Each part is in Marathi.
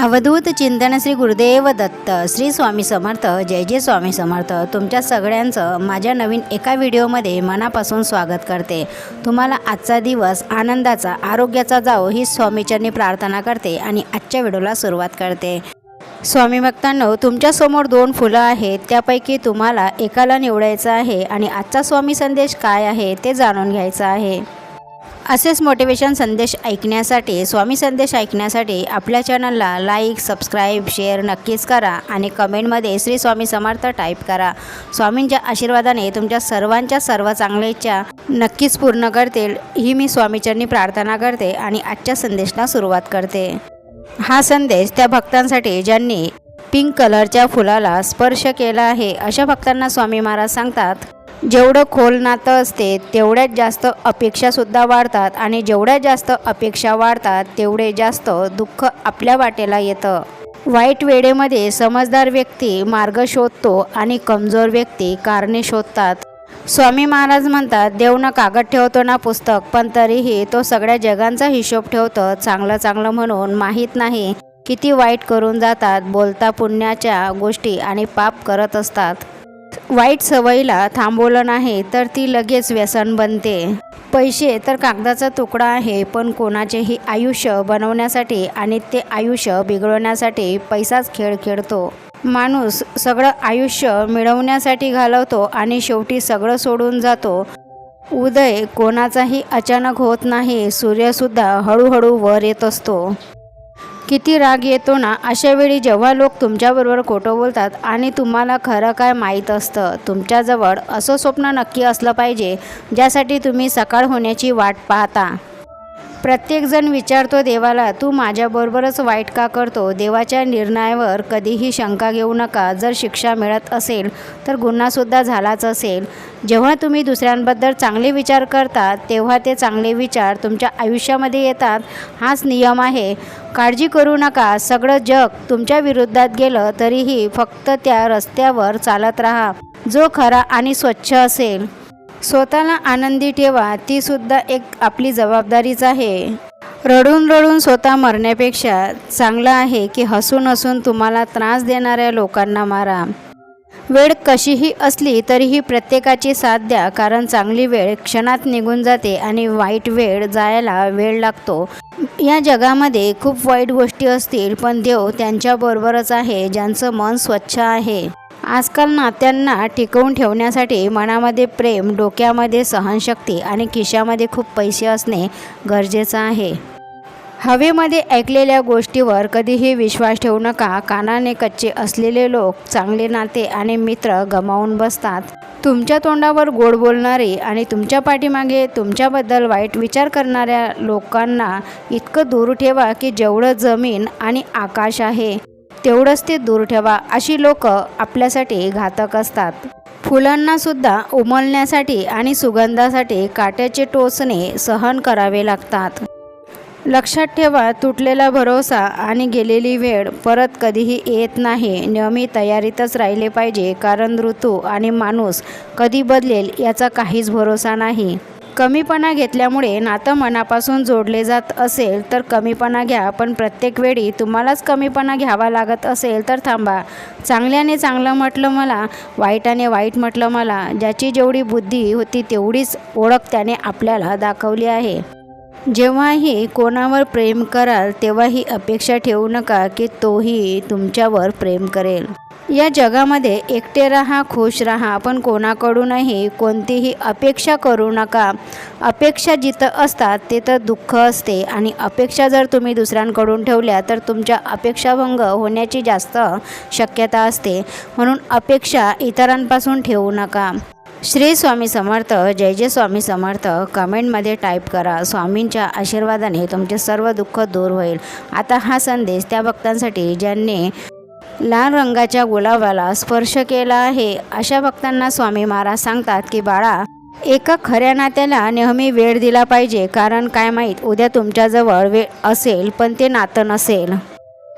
अवधूत चिंतन श्री गुरुदेव दत्त श्री स्वामी समर्थ जय जय स्वामी समर्थ. तुमच्या सगळ्यांचं माझ्या नवीन एका व्हिडिओमध्ये मनापासून स्वागत करते. तुम्हाला आजचा दिवस आनंदाचा आरोग्याचा जाओ ही स्वामीचरणी प्रार्थना करते आणि आजच्या व्हिडिओला सुरुवात करते. स्वामी भक्तांनो तुमच्यासमोर दोन फुलं आहेत. त्यापैकी तुम्हाला एकाला निवडायचं आहे आणि आजचा स्वामी संदेश काय आहे ते जाणून घ्यायचं आहे. असेच मोटिवेशन संदेश ऐकण्यासाठी स्वामी संदेश ऐकण्यासाठी आपल्या चॅनलला लाईक सबस्क्राईब शेअर नक्कीच करा आणि कमेंटमध्ये श्री स्वामी समर्थ टाईप करा. स्वामींच्या आशीर्वादाने तुमच्या सर्वांच्या सर्व चांगल्या इच्छा नक्कीच पूर्ण करतील. ही मी स्वामीचरणी प्रार्थना करते आणि आजच्या संदेशला सुरुवात करते. हा संदेश त्या भक्तांसाठी ज्यांनी पिंक कलरच्या फुलाला स्पर्श केला आहे अशा भक्तांना स्वामी महाराज सांगतात जेवढं खोल नातं असते तेवढ्यात जास्त अपेक्षासुद्धा वाढतात आणि जेवढ्या जास्त अपेक्षा वाढतात तेवढे जास्त दुःख आपल्या वाटेला येतं. वाईट वेळेमध्ये समजदार व्यक्ती मार्ग शोधतो आणि कमजोर व्यक्ती कारणे शोधतात. स्वामी महाराज म्हणतात देव ना कागद ठेवतो ना पुस्तक पण तरीही तो सगळ्या जगांचा हिशोब ठेवतो चांगलं चांगलं म्हणून माहीत नाही किती वाईट करून जातात बोलता पुण्याच्या गोष्टी आणि पाप करत असतात. वाईट सवयीला थांबवलं नाही तर ती लगेच व्यसन बनते. पैसे तर कागदाचा तुकडा आहे पण कोणाचेही आयुष्य बनवण्यासाठी आणि ते आयुष्य बिघडवण्यासाठी पैसाच खेळ खेळतो. माणूस सगळं आयुष्य मिळवण्यासाठी घालवतो आणि शेवटी सगळं सोडून जातो. उदय कोणाचाही अचानक होत नाही सूर्यसुद्धा हळूहळू वर येत असतो. किती राग येतो ना अशा वेळी जेव्हा लोक तुमच्याबरोबर खोटं बोलतात आणि तुम्हाला खरं काय माहीत असतं तुमच्याजवळ असं स्वप्न नक्की असलं पाहिजे ज्यासाठी तुम्ही सकाळ होण्याची वाट पाहता. प्रत्येकजण विचारतो देवाला तू माझ्याबरोबरच वाईट का करतो? देवाच्या निर्णयावर कधीही शंका घेऊ नका. जर शिक्षा मिळत असेल तर गुन्हासुद्धा झालाच असेल. जेव्हा तुम्ही दुसऱ्यांबद्दल चांगले विचार करता तेव्हा ते चांगले विचार तुमच्या आयुष्यामध्ये येतात. हाच नियम आहे. काळजी करू नका. सगळं जग तुमच्या विरोधात गेलं तरीही फक्त त्या रस्त्यावर चालत राहा. जो खरा आणि स्वच्छ असेल. स्वतःला आनंदी ठेवा. ती सुद्धा एक आपली जबाबदारीच आहे. रडून रडून स्वतः मरण्यापेक्षा चांगलं आहे की हसून हसून तुम्हाला त्रास देणाऱ्या लोकांना मारा. वेळ कशीही असली तरीही प्रत्येकाची साथ द्या कारण चांगली वेळ क्षणात निघून जाते आणि वाईट वेळ जायला वेळ लागतो. या जगामध्ये खूप वाईट गोष्टी असतील पण देव त्यांच्याबरोबरच आहे ज्यांचं मन स्वच्छ आहे. आजकाल नात्यांना टिकवून ठेवण्यासाठी मनामध्ये प्रेम डोक्यामध्ये सहनशक्ती आणि खिशामध्ये खूप पैसे असणे गरजेचं आहे. हवेमध्ये ऐकलेल्या गोष्टीवर कधीही विश्वास ठेवू नका. कानाने कच्चे असलेले लोक चांगले नाते आणि मित्र गमावून बसतात. तुमच्या तोंडावर गोड बोलणारे आणि तुमच्या पाठीमागे तुमच्याबद्दल वाईट विचार करणाऱ्या लोकांना इतकं दूर ठेवा की जेवढं जमीन आणि आकाश आहे तेवढंच ते दूर ठेवा अशी लोक आपल्यासाठी घातक असतात. फुलांना सुद्धा उमलण्यासाठी आणि सुगंधासाठी काट्याचे टोचणे सहन करावे लागतात. लक्षात ठेवा तुटलेला भरोसा आणि गेलेली वेळ परत कधीही येत नाही. नेहमी तयारीतच राहिले पाहिजे कारण ऋतू आणि माणूस कधी बदलेल याचा काहीच भरोसा नाही. कमीपणा घेतल्यामुळे नातं मनापासून जोडले जात असेल तर कमीपणा घ्या पण प्रत्येक वेळी तुम्हालाच कमीपणा घ्यावा लागत असेल तर थांबा. चांगल्याने चांगलं म्हटलं मला वाईटाने वाईट म्हटलं मला ज्याची जेवढी बुद्धी होती तेवढीच ओळख त्याने आपल्याला दाखवली आहे. जेव्हाही कोणावर प्रेम कराल तेव्हा ही अपेक्षा ठेवू नका की तोही तुमच्यावर प्रेम करेल. या जगामध्ये एकटे राहा खुश राहा पण कोणाकडूनही कोणतीही अपेक्षा करू नका. अपेक्षा जिथं असतात तिथं दुःख असते आणि अपेक्षा जर तुम्ही दुसऱ्यांकडून ठेवल्या तर तुमच्या अपेक्षाभंग होण्याची जास्त शक्यता असते. म्हणून अपेक्षा इतरांपासून ठेवू नका. श्री स्वामी समर्थ जय जय स्वामी समर्थ. कमेंटमध्ये टाईप करा स्वामींच्या आशीर्वादाने तुमचे सर्व दुःख दूर होईल. आता हा संदेश त्या भक्तांसाठी ज्यांनी लाल रंगाच्या गुलाबाला स्पर्श केला आहे अशा भक्तांना स्वामी महाराज सांगतात की बाळा एका खऱ्या नात्याला नेहमी वेळ दिला पाहिजे. कारण काय माहीत उद्या तुमच्याजवळ वेळ असेल पण ते नातं नसेल.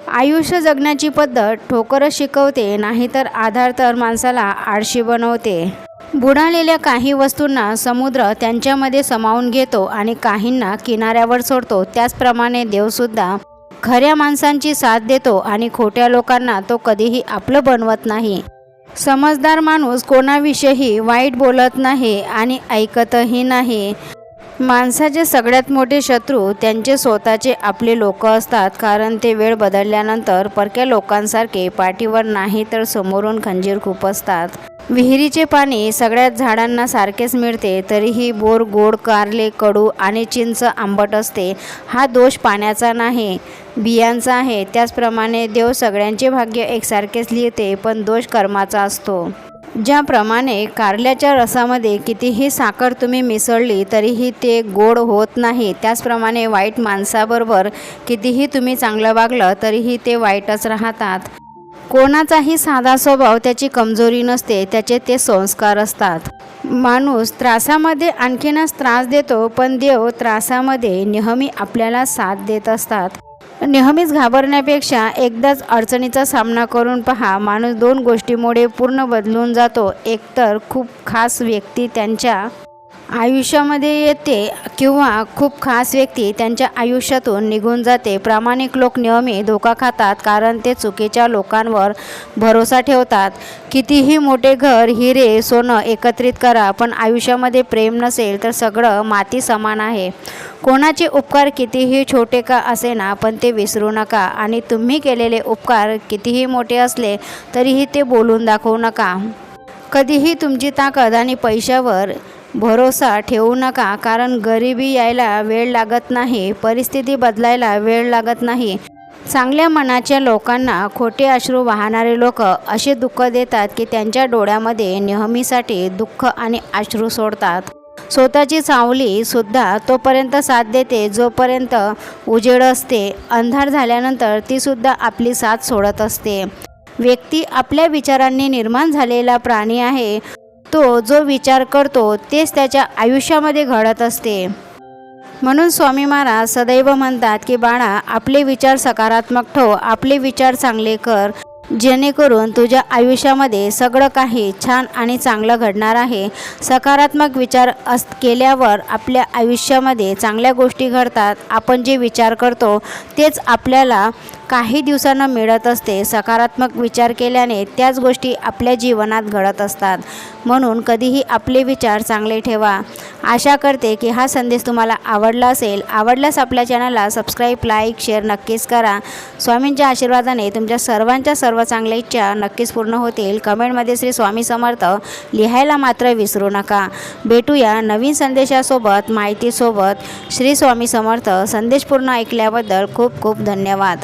आयुष्य जगण्याची पद्धत ठोकरच शिकवते नाहीतर आधार तर माणसाला आळशी बनवते. बुडालेल्या काही वस्तूंना समुद्र त्यांच्यामध्ये समावून घेतो आणि काहींना किनाऱ्यावर सोडतो. त्याचप्रमाणे देवसुद्धा खऱ्या माणसांची साथ देतो आणि खोट्या लोकांना तो कधीही आपलं बनवत नाही. समजदार माणूस कोणाविषयी वाईट बोलत नाही आणि ऐकतही नाही. माणसाचे सगळ्यात मोठे शत्रू त्यांचे स्वतःचे आपले लोक असतात कारण ते वेळ बदलल्यानंतर परक्या लोकांसारखे पाठीवर नाही तर समोरून खंजीर खूप असतात. विहिरीचे पाणी सगळ्यात झाडांना सारखेच मिळते तरीही बोर गोड कारले कडू आणि चिंच आंबट असते. हा दोष पाण्याचा नाही बियांचा आहे. त्याचप्रमाणे देव सगळ्यांचे भाग्य एकसारखेच लिहिते पण दोष कर्माचा असतो. ज्याप्रमाणे कारल्याच्या रसामध्ये कितीही साखर तुम्ही मिसळली तरीही ते गोड होत नाही. त्याचप्रमाणे वाईट माणसाबरोबर कितीही तुम्ही चांगलं वागलं तरीही ते वाईटच राहतात. कोणाचाही साधा स्वभाव त्याची कमजोरी नसते त्याचे ते संस्कार असतात. माणूस त्रासामध्ये आणखीनच त्रास देतो पण देव त्रासामध्ये नेहमी आपल्याला साथ देत असतात. नेहमीच घाबरण्यापेक्षा एकदाच अडचणीचा सामना करून पहा माणूस दोन गोष्टीमुळे पूर्ण बदलून जातो. एकतर खूप खास व्यक्ती त्यांच्या आयुष्यामध्ये येते किंवा खूप खास व्यक्ती त्यांच्या आयुष्यातून निघून जाते. प्रामाणिक लोक नेहमी धोका खातात कारण ते चुकीच्या लोकांवर भरोसा ठेवतात. कितीही मोठे घर हिरे सोनं एकत्रित करा पण आयुष्यामध्ये प्रेम नसेल तर सगळं माती समान आहे. कोणाचे उपकार कितीही छोटे का असेना पण ते विसरू नका. आणि तुम्ही केलेले उपकार कितीही मोठे असले तरीही ते बोलून दाखवू नका. कधीही तुमची ताकद आणि पैशावर भरोसा ठेवू नका कारण गरिबी यायला वेळ लागत नाही परिस्थिती बदलायला वेळ लागत नाही. चांगल्या मनाच्या लोकांना खोटे अश्रू वाहणारे लोक असे दुःख देतात की त्यांच्या डोळ्यामध्ये नेहमीसाठी दुःख आणि अश्रू सोडतात. स्वतःची सावली सुद्धा तोपर्यंत साथ देते जोपर्यंत उजेड असते. अंधार झाल्यानंतर ती सुद्धा आपली साथ सोडत असते. व्यक्ती आपल्या विचारांनी निर्माण झालेला प्राणी आहे. तो जो विचार करतो तेच त्याच्या आयुष्यामध्ये घडत असते. म्हणून स्वामी महाराज सदैव म्हणतात की बाळा आपले विचार सकारात्मक ठेव आपले विचार चांगले कर. जेणेकरून तुझ्या आयुष्यामध्ये सगळं काही छान आणि चांगलं घडणार आहे. सकारात्मक विचार अस केल्यावर आपल्या आयुष्यामध्ये चांगल्या गोष्टी घडतात. आपण जे विचार करतो तेच आपल्याला काही दिवसांना मिळत असते. सकारात्मक विचार केल्याने त्याच गोष्टी आपल्या जीवनात घडत असतात. म्हणून कधीही आपले विचार चांगले ठेवा. आशा करते की हा संदेश तुम्हाला आवडला असेल. आवडल्यास आपल्या चॅनलला सबस्क्राईब लाईक शेअर नक्कीच करा. स्वामींच्या आशीर्वादाने तुमच्या सर्वांच्या सर्व चांगल्या इच्छा नक्कीच पूर्ण होतील. कमेंटमध्ये श्री स्वामी समर्थ लिहायला मात्र विसरू नका. भेटूया नवीन संदेशासोबत माहितीसोबत. श्री स्वामी समर्थ संदेश पूर्ण ऐकल्याबद्दल खूप खूप धन्यवाद.